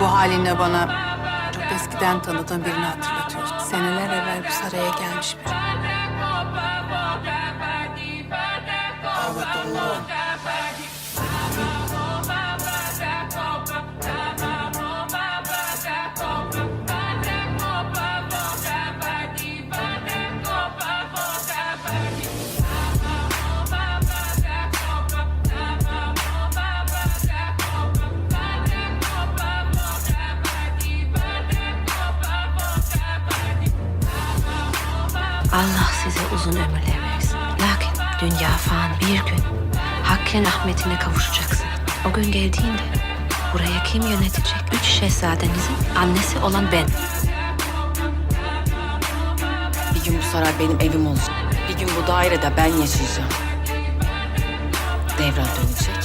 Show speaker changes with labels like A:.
A: Bu halinle bana çok eskiden tanıdığım birini hatırlatıyorsun. Seneler evvel bu saraya gelmiş biri.
B: Evet Allah'ım.
C: Allah size uzun ömürler versin. Lakin dünya fani bir gün Hakk'ın rahmetine kavuşacaksın. O gün geldiğinde buraya kim yönetecek? Üç şehzadenizin annesi olan ben.
D: Bir gün bu saray benim evim olacak. Bir gün bu dairede ben yaşayacağım. Devran dönecek.